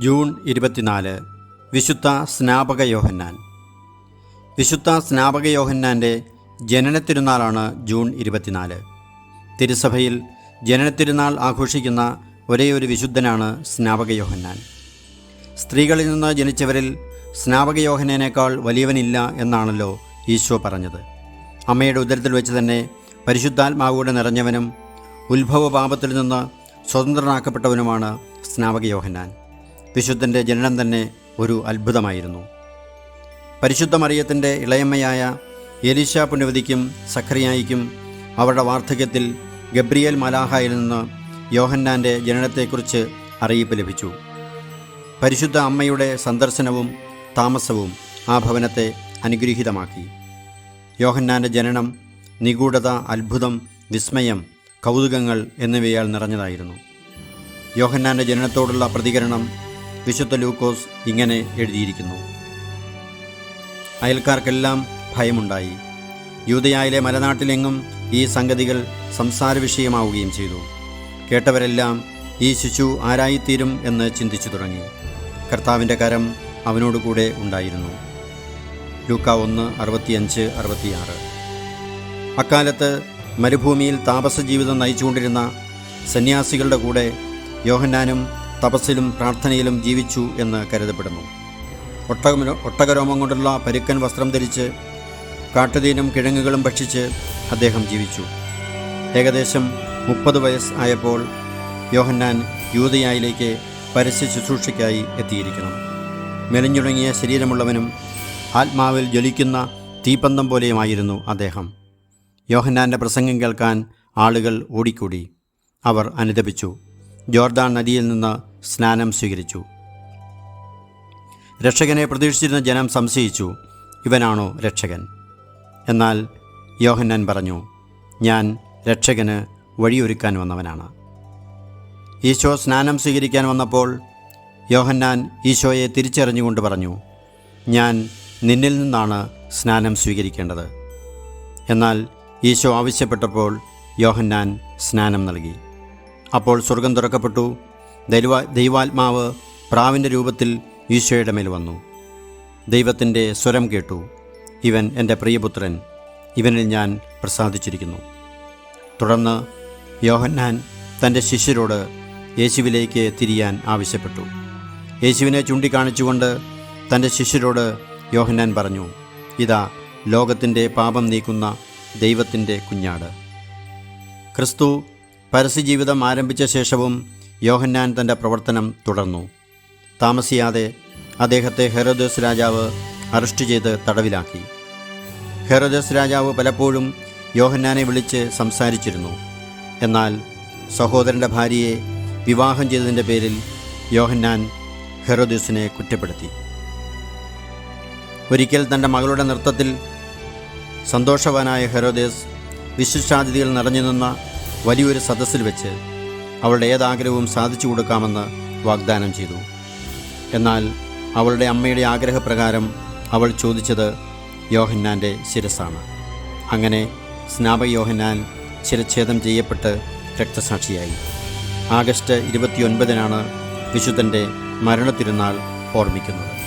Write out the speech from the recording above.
June ഇരുപത്തിനാല്. വിശുദ്ധ സ്നാപക യോഹന്നാൻ. വിശുദ്ധ സ്നാപക യോഹന്നാന്റെ ജനനത്തിരുന്നാളാണ് ജൂൺ ഇരുപത്തിനാല്. തിരുസഭയിൽ ജനനത്തിരുന്നാൾ ആഘോഷിക്കുന്ന ഒരേയൊരു ഒരു വിശുദ്ധനാണ് സ്നാപക യോഹന്നാൻ. സ്ത്രീകളിൽ നിന്ന് ജനിച്ചവരിൽ സ്നാപക യോഹന്നേനേക്കാൾ വലിയവനില്ല എന്നാണല്ലോ ഈശോ പറഞ്ഞത്. അമ്മയുടെ ഉദരത്തിൽ വെച്ച് തന്നെ പരിശുദ്ധാത്മാവൂടെ നിറഞ്ഞവനും ഉത്ഭവ പാപത്തിൽ നിന്ന് സ്വതന്ത്രനാക്കപ്പെട്ടവനുമാണ് സ്നാപക യോഹന്നാൻ. വിശുദ്ധന്റെ ജനനം തന്നെ ഒരു അത്ഭുതമായിരുന്നു. പരിശുദ്ധ മറിയത്തിന്റെ ഇളയമ്മയായ എലിശ പുണ്യവതിക്കും സഖറിയായിക്കും അവരുടെ വാർദ്ധക്യത്തിൽ ഗബ്രിയേൽ മലാഹയിൽ നിന്ന് യോഹന്നാന്റെ ജനനത്തെക്കുറിച്ച് അറിയിപ്പ് ലഭിച്ചു. പരിശുദ്ധ അമ്മയുടെ സന്ദർശനവും താമസവും ആ ഭവനത്തെ അനുഗ്രഹീതമാക്കി. യോഹന്നാന്റെ ജനനം നിഗൂഢത അത്ഭുതം വിസ്മയം കൗതുകങ്ങൾ എന്നിവയാൽ നിറഞ്ഞതായിരുന്നു. യോഹന്നാന്റെ ജനനത്തോടുള്ള പ്രതികരണം വിശുദ്ധ ലൂക്കോസ് ഇങ്ങനെ എഴുതിയിരിക്കുന്നു. അയൽക്കാർക്കെല്ലാം ഭയമുണ്ടായി. യൂതയായിലെ മലനാട്ടിലെങ്ങും ഈ സംഗതികൾ സംസാര വിഷയമാവുകയും ചെയ്തു. കേട്ടവരെല്ലാം ഈ ശിശു ആരായിത്തീരും എന്ന് ചിന്തിച്ചു തുടങ്ങി. കർത്താവിന്റെ കരം അവനോടുകൂടെ ഉണ്ടായിരുന്നു. ലൂക്ക ഒന്ന് അറുപത്തിയഞ്ച് അറുപത്തിയാറ്. അക്കാലത്ത് മരുഭൂമിയിൽ താപസ ജീവിതം നയിച്ചുകൊണ്ടിരുന്ന സന്യാസികളുടെ കൂടെ യോഹന്നാനും തപസ്സിലും പ്രാർത്ഥനയിലും ജീവിച്ചു എന്ന് കരുതപ്പെടുന്നു. ഒട്ടകം ഒട്ടകരോമം കൊണ്ടുള്ള പരുക്കൻ വസ്ത്രം ധരിച്ച് കാട്ടുതീനും കിഴങ്ങുകളും ഭക്ഷിച്ച് അദ്ദേഹം ജീവിച്ചു. ഏകദേശം മുപ്പത് വയസ്സ് ആയപ്പോൾ യോഹന്നാൻ യൂതയായിലേക്ക് പരസ്യ ശുശ്രൂഷയ്ക്കായി എത്തിയിരിക്കുന്നു. മെലിഞ്ഞുടങ്ങിയ ശരീരമുള്ളവനും ആത്മാവിൽ ജ്വലിക്കുന്ന തീപ്പന്തം പോലെയുമായിരുന്നു അദ്ദേഹം. യോഹന്നാന്റെ പ്രസംഗം കേൾക്കാൻ ആളുകൾ ഓടിക്കൂടി. അവർ അനുദപിച്ചു. ജോർദാൻ നദിയിൽ നിന്ന് സ്നാനം സ്വീകരിച്ചു. രക്ഷകനെ പ്രതീക്ഷിച്ചിരുന്ന ജനം സംശയിച്ചു ഇവനാണോ രക്ഷകൻ? എന്നാൽ യോഹന്നാൻ പറഞ്ഞു ഞാൻ രക്ഷകന് വഴിയൊരുക്കാൻ വന്നവനാണ്. ഈശോ സ്നാനം സ്വീകരിക്കാൻ വന്നപ്പോൾ യോഹന്നാൻ ഈശോയെ തിരിച്ചറിഞ്ഞുകൊണ്ട് പറഞ്ഞു ഞാൻ നിന്നിൽ നിന്നാണ് സ്നാനം സ്വീകരിക്കേണ്ടത്. എന്നാൽ ഈശോ ആവശ്യപ്പെട്ടപ്പോൾ യോഹന്നാൻ സ്നാനം നൽകി. അപ്പോൾ സ്വർഗം തുറക്കപ്പെട്ടു ദൈവ ദൈവാത്മാവ് പ്രാവിന്റെ രൂപത്തിൽ ഈശോയുടെ മേൽ വന്നു. ദൈവത്തിന്റെ സ്വരം കേട്ടു. ഇവൻ എന്റെ പ്രിയപുത്രൻ ഇവനിൽ ഞാൻ പ്രസാദിച്ചിരിക്കുന്നു. തുടർന്ന് യോഹന്നാൻ തന്റെ ശിഷ്യരോട് യേശുവിലേക്ക് തിരിയാൻ ആവശ്യപ്പെട്ടു. യേശുവിനെ ചൂണ്ടിക്കാണിച്ചുകൊണ്ട് തന്റെ ശിഷ്യരോട് യോഹന്നാൻ പറഞ്ഞു ഇതാ ലോകത്തിന്റെ പാപം നീക്കുന്ന ദൈവത്തിന്റെ കുഞ്ഞാട്. ക്രിസ്തു പരസ്യജീവിതം ആരംഭിച്ച ശേഷവും യോഹന്നാൻ തന്റെ പ്രവർത്തനം തുടർന്നു. താമസിയാതെ അദ്ദേഹത്തെ ഹെറോദസ് രാജാവ് അറസ്റ്റ് ചെയ്ത് തടവിലാക്കി. ഹെറോദസ് രാജാവ് പലപ്പോഴും യോഹന്നാനെ വിളിച്ച് സംസാരിച്ചിരുന്നു. എന്നാൽ സഹോദരന്റെ ഭാര്യയെ വിവാഹം ചെയ്തതിന്റെ പേരിൽ യോഹന്നാൻ ഹെറോദസിനെ കുറ്റപ്പെടുത്തി. ഒരിക്കൽ തന്റെ മകളുടെ നൃത്തത്തിൽ സന്തോഷവാനായ ഹെറോദേസ് വിശിഷ്ടാതിഥികൾ നിറഞ്ഞു നിന്ന വലിയൊരു സദസ്സിൽ വെച്ച് അവളുടെ ഏതാഗ്രഹവും സാധിച്ചു കൊടുക്കാമെന്ന് വാഗ്ദാനം ചെയ്തു. എന്നാൽ അവളുടെ അമ്മയുടെ ആഗ്രഹപ്രകാരം അവൾ ചോദിച്ചത് യോഹന്നാന്റെ ശിരസാണ് അങ്ങനെ സ്നാപക യോഹന്നാൻ ശിരച്ഛേദം ചെയ്യപ്പെട്ട് രക്തസാക്ഷിയായി. ആഗസ്റ്റ് ഇരുപത്തിയൊൻപതിനാണ് വിശുദ്ധന്റെ മരണത്തിരുന്നാൾ ഓർമ്മിക്കുന്നത്.